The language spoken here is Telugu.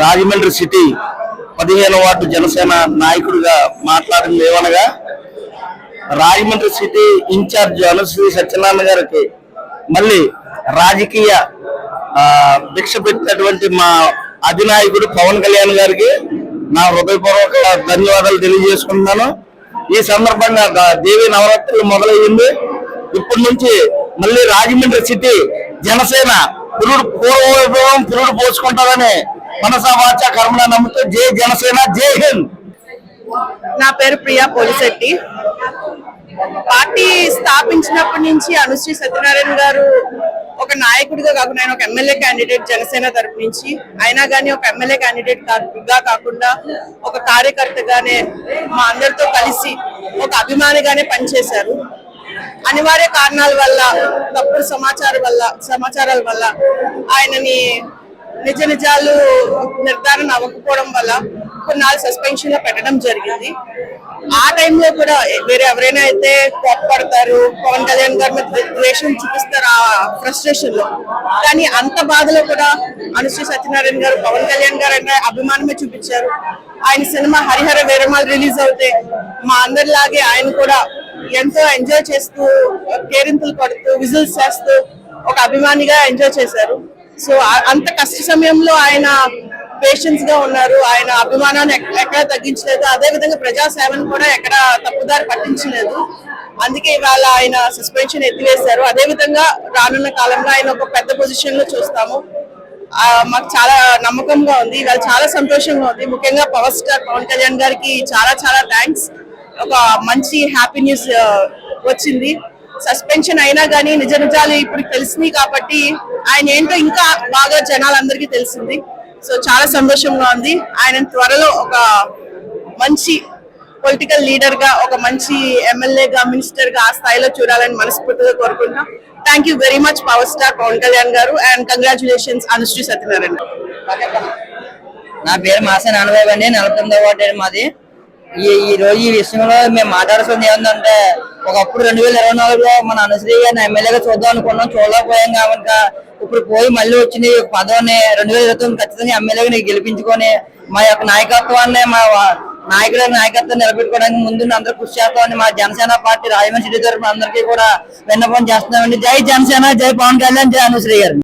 రాజమండ్రి సిటీ పదిహేను వార్డు జనసేన నాయకుడిగా మాట్లాడింది ఏమనగా రాజమండ్రి సిటీ ఇన్ఛార్జ్ అనుశ్రీ సత్యనారాయణ గారికి మళ్ళీ రాజకీయ భిక్ష పెట్టినటువంటి మా అధినాయకుడు పవన్ కళ్యాణ్ గారికి నా హృదయపూర్వక ధన్యవాదాలు తెలియజేసుకుంటున్నాను. ఈ సందర్భంగా దేవి నవరాత్రులు మొదలయ్యింది. ఇప్పటి నుంచి మళ్ళీ రాజమండ్రి సిటీ జనసేన పురుడు పూర్వవైభవం పురుడు పోసుకుంటారని మనసా వాచ నమ్ముతూ జై జనసేన జై హింద్. నా పేరు ప్రియా పోలిశెట్టి. పార్టీ స్థాపించినప్పటి నుంచి అనుశ్రీ సత్యనారాయణ గారు ఒక నాయకుడిగా కాకుండా ఆయన ఒక ఎమ్మెల్యే క్యాండిడేట్ జనసేన తరపు నుంచి. అయినా కానీ ఒక ఎమ్మెల్యే క్యాండిడేట్గా కాకుండా ఒక కార్యకర్తగానే మా అందరితో కలిసి ఒక అభిమానిగానే పనిచేశారు. అనివార్య కారణాల వల్ల తప్పుడు సమాచారం వల్ల సమాచారాల వల్ల ఆయనని నిజ నిజాలు నిర్ధారణ అవ్వకపోవడం వల్ల కొన్నాళ్ళు సస్పెన్షన్లో పెట్టడం జరిగింది. ఆ టైంలో కూడా వేరే ఎవరైనా అయితే కోప్పడతారు పవన్ కళ్యాణ్ గారి మీద ద్వేషం చూపిస్తారు ఆ ఫ్రస్ట్రేషన్లో. కానీ అంత బాధలో కూడా అనుశ్రీ సత్యనారాయణ గారు పవన్ కళ్యాణ్ గారు అంటే అభిమానమే చూపించారు. ఆయన సినిమా హరిహర వీరమాల్ రిలీజ్ అవుతే మా అందరిలాగే ఆయన కూడా ఎంతో ఎంజాయ్ చేస్తూ కేరింతలు పడుతూ విజిల్స్ చేస్తూ ఒక అభిమానిగా ఎంజాయ్ చేశారు. సో అంత కష్ట సమయంలో ఆయన పేషెన్స్గా ఉన్నారు. ఆయన అభిమానాన్ని ఎక్కడ తగ్గించలేదు. అదే విధంగా ప్రజా సేవను కూడా ఎక్కడ తప్పుదారి పట్టించలేదు. అందుకే ఇవాళ ఆయన సస్పెన్షన్ ఎత్తివేశారు. అదే విధంగా రానున్న కాలంలో ఆయన ఒక పెద్ద పొజిషన్లో చూస్తాము. మాకు చాలా నమ్మకంగా ఉంది. ఇవాళ చాలా సంతోషంగా ఉంది. ముఖ్యంగా పవర్ స్టార్ పవన్ కళ్యాణ్ గారికి చాలా చాలా థ్యాంక్స్ ఒక మంచి హ్యాపీ న్యూస్ uh, వచ్చింది. సస్పెన్షన్ అయినా కానీ నిజ నిజాలు ఇప్పుడు తెలిసినాయి కాబట్టి ఆయన ఏంటో ఇంకా బాగా జనాలందరికీ తెలిసింది. సో చాలా సంతోషంగా ఉంది. ఆయన త్వరలో ఒక మంచి పొలిటికల్ లీడర్గా ఒక మంచి ఎమ్మెల్యేగా మినిస్టర్గా ఆ స్థాయిలో చూడాలని మనస్ఫూర్తిగా కోరుకుంటున్నాం. Thank you very much power star Pawan Kalyan గారు. అండ్ కంగ్రాచులేషన్స్ అనుశ్రీ సత్యనారాయణ నా పేరు మాస నాన్నబాబు అండి. నలభై తొమ్మిదో వార్డు మాది. ఈ ఈ రోజు ఈ విషయంలో మేము మాట్లాడుతుంది ఏంటంటే ఒకప్పుడు రెండు వేల ఇరవై నాలుగులో మన అనుశ్రీ గారిని ఎమ్మెల్యేగా చూద్దాం అనుకున్నాం చూడలేకపోయాం కాబట్టి ఇప్పుడు పోయి మళ్ళీ వచ్చింది పదవిని రెండు వేల ఇరవై తొమ్మిది ఖచ్చితంగా ఎమ్మెల్యేగా నీకు గెలిపించుకొని మా యొక్క నాయకత్వాన్ని మా నాయకుల నాయకత్వం నిలబెట్టుకోవడానికి ముందు అందరూ కృషి చేస్తామని మా జనసేన పార్టీ రాజమండ్రి సిటీ తరఫున అందరికీ కూడా విన్నపం చేస్తున్నామండి. జై జనసేన జై పవన్ కళ్యాణ్ జై అనుశ్రీ గారు.